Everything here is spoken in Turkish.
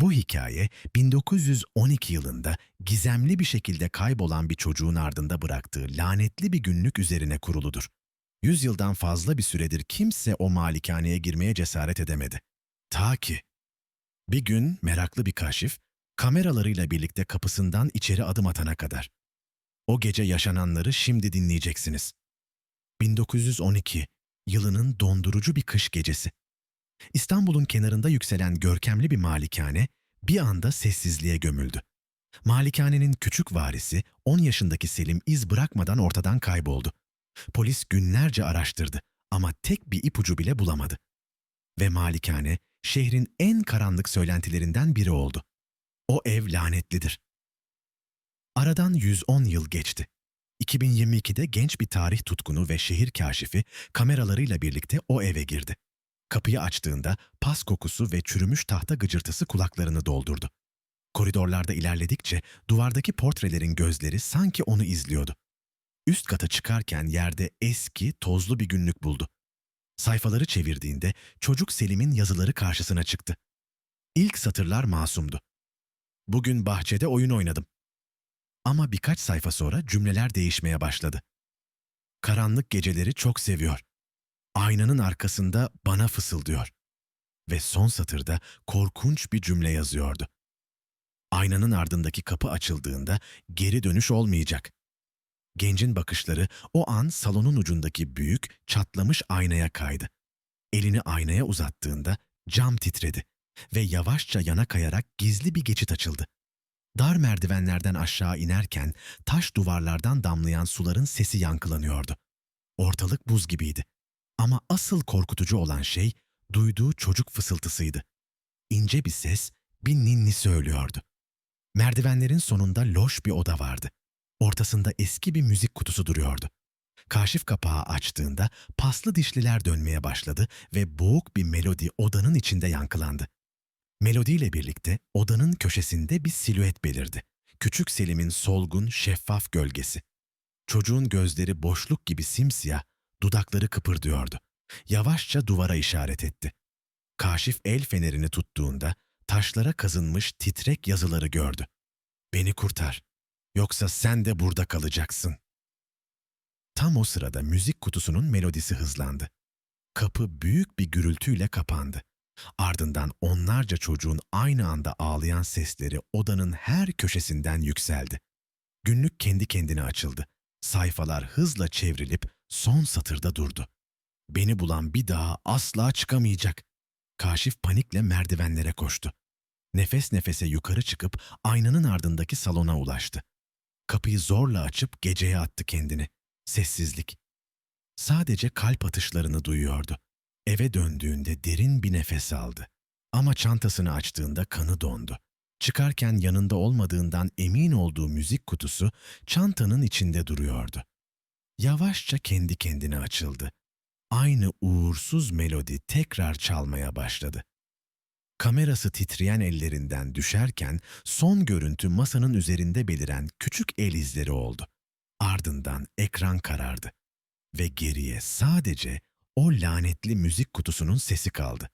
Bu hikaye 1912 yılında gizemli bir şekilde kaybolan bir çocuğun ardında bıraktığı lanetli bir günlük üzerine kuruludur. Yüzyıldan fazla bir süredir kimse o malikaneye girmeye cesaret edemedi. Ta ki bir gün meraklı bir kaşif kameralarıyla birlikte kapısından içeri adım atana kadar. O gece yaşananları şimdi dinleyeceksiniz. 1912 yılının dondurucu bir kış gecesi. İstanbul'un kenarında yükselen görkemli bir malikane bir anda sessizliğe gömüldü. Malikanenin küçük varisi 10 yaşındaki Selim iz bırakmadan ortadan kayboldu. Polis günlerce araştırdı ama tek bir ipucu bile bulamadı. Ve malikane şehrin en karanlık söylentilerinden biri oldu. O ev lanetlidir. Aradan 110 yıl geçti. 2022'de genç bir tarih tutkunu ve şehir kaşifi kameralarıyla birlikte o eve girdi. Kapıyı açtığında pas kokusu ve çürümüş tahta gıcırtısı kulaklarını doldurdu. Koridorlarda ilerledikçe duvardaki portrelerin gözleri sanki onu izliyordu. Üst kata çıkarken yerde eski, tozlu bir günlük buldu. Sayfaları çevirdiğinde çocuk Selim'in yazıları karşısına çıktı. İlk satırlar masumdu. Bugün bahçede oyun oynadım. Ama birkaç sayfa sonra cümleler değişmeye başladı. Karanlık geceleri çok seviyor. Aynanın arkasında bana fısıldıyor. Ve son satırda korkunç bir cümle yazıyordu. Aynanın ardındaki kapı açıldığında geri dönüş olmayacak. Gencin bakışları o an salonun ucundaki büyük, çatlamış aynaya kaydı. Elini aynaya uzattığında cam titredi ve yavaşça yana kayarak gizli bir geçit açıldı. Dar merdivenlerden aşağı inerken taş duvarlardan damlayan suların sesi yankılanıyordu. Ortalık buz gibiydi. Ama asıl korkutucu olan şey duyduğu çocuk fısıltısıydı. İnce bir ses bir ninni söylüyordu. Merdivenlerin sonunda loş bir oda vardı. Ortasında eski bir müzik kutusu duruyordu. Kaşif kapağı açtığında paslı dişliler dönmeye başladı ve boğuk bir melodi odanın içinde yankılandı. Melodiyle birlikte odanın köşesinde bir silüet belirdi. Küçük Selim'in solgun, şeffaf gölgesi. Çocuğun gözleri boşluk gibi simsiyah, dudakları kıpırdıyordu. Yavaşça duvara işaret etti. Kaşif el fenerini tuttuğunda taşlara kazınmış titrek yazıları gördü. Beni kurtar. Yoksa sen de burada kalacaksın. Tam o sırada müzik kutusunun melodisi hızlandı. Kapı büyük bir gürültüyle kapandı. Ardından onlarca çocuğun aynı anda ağlayan sesleri odanın her köşesinden yükseldi. Günlük kendi kendine açıldı. Sayfalar hızla çevrilip son satırda durdu. Beni bulan bir daha asla çıkamayacak. Kaşif panikle merdivenlere koştu. Nefes nefese yukarı çıkıp aynanın ardındaki salona ulaştı. Kapıyı zorla açıp geceye attı kendini. Sessizlik. Sadece kalp atışlarını duyuyordu. Eve döndüğünde derin bir nefes aldı. Ama çantasını açtığında kanı dondu. Çıkarken yanında olmadığından emin olduğu müzik kutusu çantanın içinde duruyordu. Yavaşça kendi kendine açıldı. Aynı uğursuz melodi tekrar çalmaya başladı. Kamerası titreyen ellerinden düşerken son görüntü masanın üzerinde beliren küçük el izleri oldu. Ardından ekran karardı ve geriye sadece o lanetli müzik kutusunun sesi kaldı.